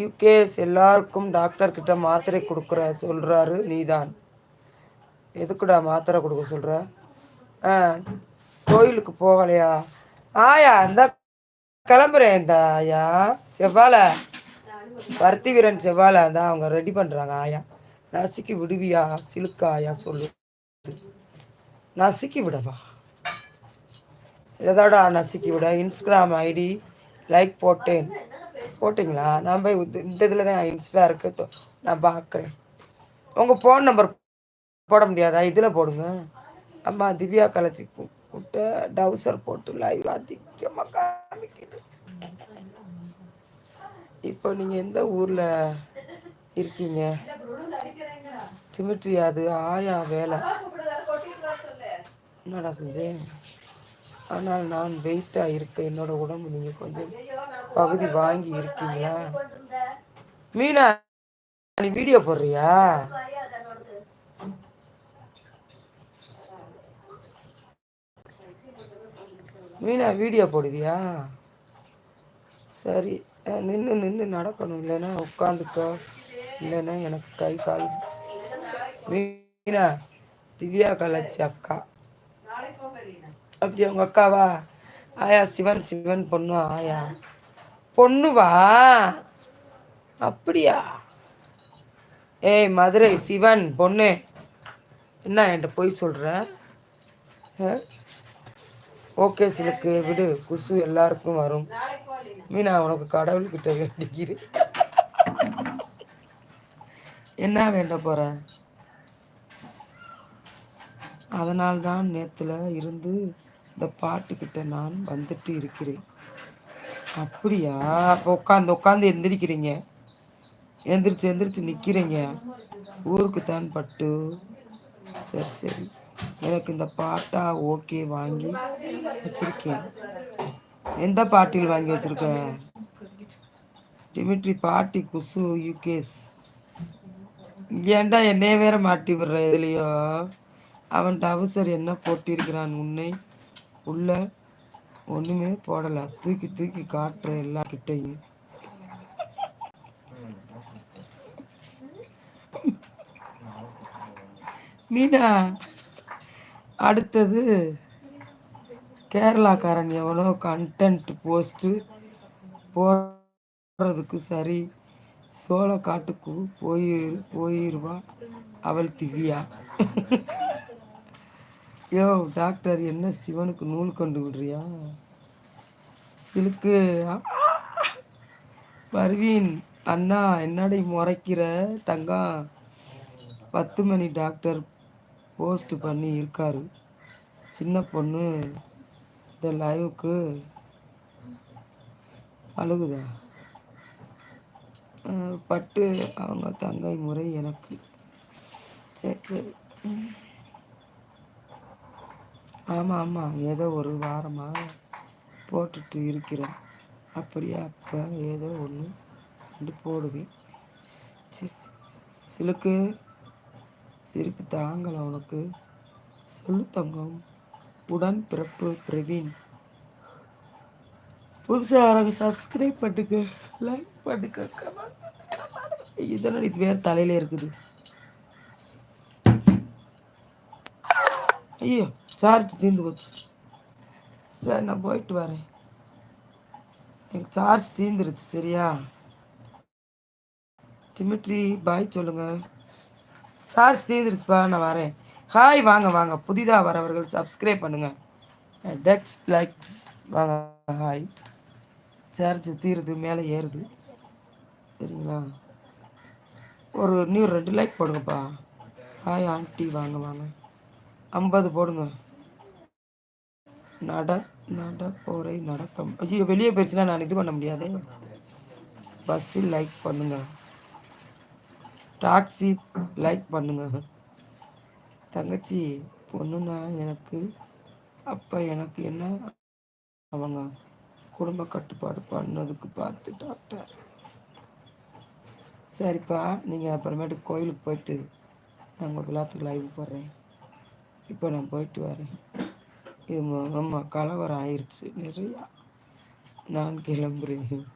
UKS எல்லாருக்கும் டாக்டர்கிட்ட மாத்திரை கொடுக்குற சொல்கிறாரு நீதான். எதுக்குடா மாத்திரை கொடுக்க சொல்கிற ஆ கோயிலுக்கு போகலையா? ஆயா இந்த கிளம்புறேன் இந்த ஆயா. செவ்வாழை பருத்தி வீரன் செவ்வாழை தான் அவங்க ரெடி பண்ணுறாங்க ஆயா. நசுக்கி விடுவியா சிலுக்கா ஆயா சொல்லு. நசுக்கி விடவா? எதோட நசுக்கி விட? இன்ஸ்டாகிராம் ஐடி லைக் போட்டேன். போட்டிங்களா? நான் போய் இந்த இதில் தான் இன்ஸ்டா இருக்கு. நான் பார்க்குறேன் உங்கள் ஃபோன் நம்பர் போட முடியாதா? இதில் போடுங்க. அம்மா திவ்யா கலச்சி கூப்பிட்டு டவுசர் போட்டு லைவ் அதிகமாக காமிக்குது. இப்போ நீங்கள் எந்த ஊரில் இருக்கீங்க? டிமிட்ரி அது ஆயா வேலை. என்னடா செஞ்சேன்? ஆனால் நான் வெயிட்டாக இருக்க என்னோட உடம்பு நீங்கள் கொஞ்சம் பகுதி வாங்கி இருக்கீங்களா மீனா நீ வீடியோ போடுறியா? மீனா வீடியோ போடுவியா? சரி நின்று நின்று நடக்கணும். இல்லைன்னா உட்காந்துக்கோ. இல்லைன்னா எனக்கு கை கால். மீனா திவ்யா கலாச்சி அக்கா. அப்படி அவங்க அக்காவா? ஆயா சிவன் சிவன் பொண்ணு ஆயா. பொண்ணுவா அப்படியா? ஏய் மதுரை சிவன் பொண்ணு. என்ன என்கிட்ட போய் சொல்கிற ஓகே சிலுக்கு விடு. குசு எல்லாருக்கும் வரும். மீனா உனக்கு கடவுள்கிட்ட வேண்டிக்கிறேன் என்ன வேண்ட போகிற அதனால்தான் நேத்துல இருந்து இந்த பாட்டுக்கிட்ட நான் வந்துட்டு இருக்கிறேன். அப்படியா? அப்போ உட்காந்து உட்காந்து எந்திரிக்கிறீங்க. எந்திரிச்சு எந்திரிச்சு நிற்கிறீங்க ஊருக்கு தான் பட்டு. சரி சரி. எனக்கு இந்த பாட்டா ஓகே வாங்கி வச்சிருக்கேன். எந்த பாட்டில் வாங்கி வச்சிருக்க? டிமிட்ரி பாட்டி குசு யூகேஸ் ஏண்டா என்னைய வேற மாட்டி விடுற இதுலையோ? அவன் டவுசர் என்ன போட்டிருக்கிறான் உன்னை? உள்ள ஒன்றுமே போடலை. தூக்கி தூக்கி காட்டுற எல்லா கிட்டையும். மீனா அடுத்தது கேரளாக்காரன் எவ்வளோ கண்டென்ட் போஸ்ட்டு போடுறதுக்கு சரி. சோழ காட்டுக்கு போய் போயிடுவா அவள் திவ்யா. யோ டாக்டர் என்ன சிவனுக்கு நூல் கொண்டு விடுறியா? சிலுக்கு பர்வீன் அண்ணா என்னடி முறைக்கிற? தங்கம் பத்து மணி டாக்டர் போஸ்ட் பண்ணி இருக்காரு. சின்ன பொண்ணு இந்த லைவுக்கு அழுகுதா? பட்டு அவங்க தங்கை முறை எனக்கு. சரி சரி. ஆமாம் ஆமாம் ஏதோ ஒரு வாரமாக போட்டுட்டு இருக்கிறேன். அப்படியே அப்போ? ஏதோ ஒன்று ரெண்டு போடுவேன். சரி சிலுக்கு சிரிப்பு தாங்கலை உனக்கு. சொல்லு தங்கம். உடன் பிறப்பு பிரவீன். புதுசாக அவனுக்கு சப்ஸ்கிரைப் பண்ணுங்க லைக் பண்ணுங்க இதெல்லாம் இது வேறு தலையில் இருக்குது. ஐயோ. சார்ஜ் தீர்ந்து போச்சு சரி நான் போயிட்டு வரேன். எனக்கு சார்ஜ் தீர்ந்துருச்சு சரியா? டிமிட்ரி பாய் சொல்லுங்கள் சார்ஜ் தீர்ந்துருச்சுப்பா நான் வரேன். ஹாய் வாங்க வாங்க. புதிதாக வரவர்கள் சப்ஸ்கிரைப் பண்ணுங்கள் டெக்ஸ் லைக்ஸ் வாங்க ஹாய் சார்ஜ் தீருது மேலே ஏறுது. சரிங்களா? ஒரு நியூ ரெண்டு லைக் போடுங்கப்பா. ஹாய் ஆண்டி வாங்க வாங்க. ஐம்பது போடுங்க. நட நட போரை நடக்கம் ஐயோ வெளியே போயிடுச்சுன்னா நான் இது பண்ண முடியாது. பஸ்ஸில் லைக் பண்ணுங்க. டாக்ஸி லைக் பண்ணுங்க. தங்கச்சி பொண்ணுன்னா எனக்கு அப்போ எனக்கு என்ன? அவங்க குடும்ப கட்டுப்பாடு பண்ணதுக்கு பார்த்து டாக்டர். சரிப்பா நீங்கள் அப்புறமேட்டு கோயிலுக்கு போயிட்டு நான் உங்களுக்கு எல்லாத்துக்கும் லைவ் போடுறேன். இப்போ நான் போயிட்டு வரேன். இது ஆமாம் கலவரம் ஆயிடுச்சு நிறையா. நான் கிளம்புறேன்.